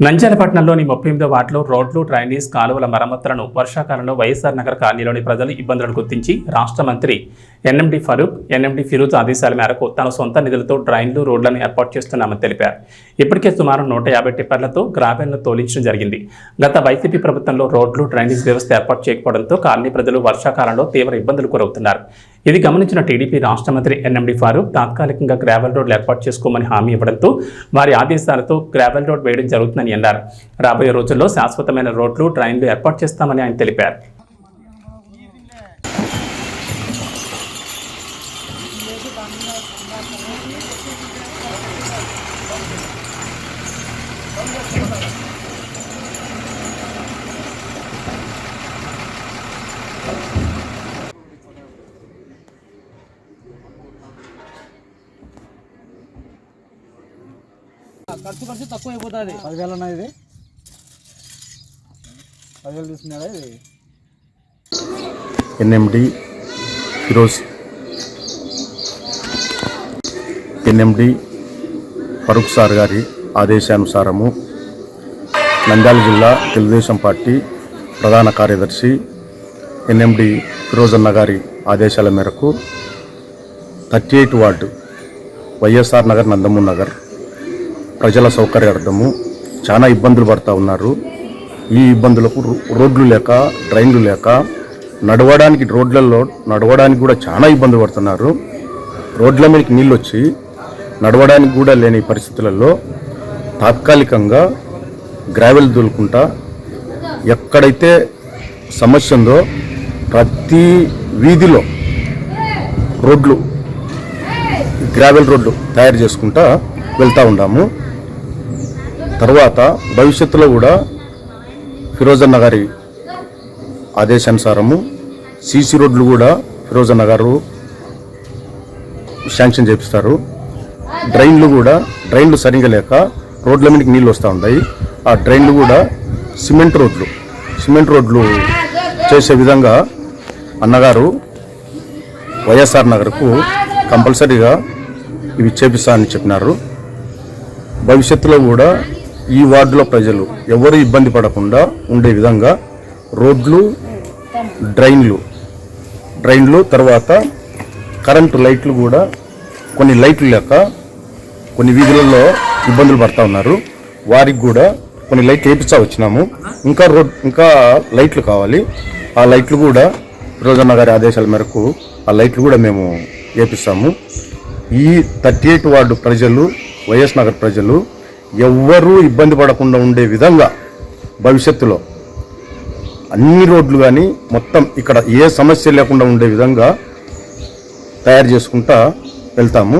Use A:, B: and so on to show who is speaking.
A: నంజాలపట్నంలోని ముప్పై ఎనిమిదో వార్డులో రోడ్లు డ్రైనేజ్ కాలువల మరమ్మతులను వర్షాకాలంలో వైఎస్ఆర్ నగర్ కాలనీలోని ప్రజలు ఇబ్బందులను గుర్తించి రాష్ట్ర మంత్రి ఎన్ఎండి ఫరూక్ ఎన్ఎండి ఫిరూజ్ ఆదేశాల మేరకు తన సొంత నిధులతో డ్రైన్లు రోడ్లను ఏర్పాటు చేస్తున్నామని తెలిపారు. ఇప్పటికే సుమారు నూట యాభై టిప్పర్లతో గ్రావెల్ను తోలించడం జరిగింది. గత వైసీపీ ప్రభుత్వంలో రోడ్లు డ్రైనేజ్ వ్యవస్థ ఏర్పాటు చేయకపోవడంతో కాలనీ ప్రజలు వర్షాకాలంలో తీవ్ర ఇబ్బందులు గురవుతున్నారు. ఇది గమనించిన టీడీపీ రాష్ట్ర మంత్రి ఎన్ఎండి ఫారూక్ తాత్కాలికంగా గ్రావెల్ రోడ్లు ఏర్పాటు చేసుకోమని హామీ ఇవ్వడంతో వారి ఆదేశాలతో గ్రావెల్ రోడ్ వేయడం జరుగుతుందని అన్నారు. రాబోయే రోజుల్లో శాశ్వతమైన రోడ్లు ట్రైన్లు ఏర్పాటు చేస్తామని ఆయన తెలిపారు.
B: ఖర్చు ఖర్చు తక్కువ అయిపోతుంది.
C: పదివేలు అన్న ఇది? పదివేలు తీసుకున్నారా ఇది?
D: NMD Firoz. NMD Farooq sir గారి ఆదేశానుసారము నంద్యాల జిల్లా తెలుగుదేశం పార్టీ ప్రధాన కార్యదర్శి ఎన్ఎండి ఫిరోజ్ అన్న గారి ఆదేశాల మేరకు thirty eight ward YSR Nagar Nandamur Nagar ప్రజల సౌకర్యార్థము చాలా ఇబ్బందులు పడుతూ ఉన్నారు. ఈ ఇబ్బందులకు రో- రోడ్లు లేక డ్రైన్లు లేక నడవడానికి రోడ్లలో నడవడానికి కూడా చాలా ఇబ్బంది పడుతున్నారు. రోడ్ల మీదకి నీళ్ళు వచ్చి నడవడానికి కూడా లేని పరిస్థితులలో తాత్కాలికంగా గ్రావెల్ దొలుకుంటా ఎక్కడైతే సమస్య ఉందో ప్రతి వీధిలో రోడ్లు గ్రావెల్ రోడ్లు తయారు చేసుకుంటా వెళ్తూ ఉన్నాము తర్వాత భవిష్యత్తులో కూడా ఫిరోజన్న గారి ఆదేశానుసారము సీసీ రోడ్లు కూడా ఫిరోజన్న గారు శాంక్షన్ చేపిస్తారు. డ్రైన్లు కూడా డ్రైన్లు సరిగా లేక రోడ్ల మీదకి నీళ్ళు వస్తూ ఉంటాయి. ఆ డ్రైన్లు కూడా సిమెంట్ రోడ్లు. సిమెంట్ రోడ్లు చేసే విధంగా అన్నగారు వైఎస్ఆర్ నగర్కు కంపల్సరీగా ఇవి చేపిస్తా అని చెప్పినారు. భవిష్యత్తులో కూడా ఈ వార్డులో ప్రజలు ఎవరు ఇబ్బంది పడకుండా ఉండే విధంగా రోడ్లు డ్రైన్లు డ్రైన్లు తర్వాత కరెంటు లైట్లు కూడా కొన్ని లైట్లు లేక కొన్ని వీధులలో ఇబ్బందులు పడతా ఉన్నారు. వారికి కూడా కొన్ని లైట్లు వేపిస్తా వచ్చినాము. ఇంకా రోడ్ ఇంకా లైట్లు కావాలి. ఆ లైట్లు కూడా రోజన్న గారి ఆదేశాల మేరకు ఆ లైట్లు కూడా మేము వేపిస్తాము. ఈ థర్టీ ఎయిట్ వార్డు ప్రజలు వైఎస్ నగర్ ప్రజలు ఎవ్వరూ ఇబ్బంది పడకుండా ఉండే విధంగా భవిష్యత్తులో అన్ని రోడ్లు కానీ మొత్తం ఇక్కడ ఏ సమస్య లేకుండా ఉండే విధంగా తయారు చేసుకుంటా వెళ్తాము.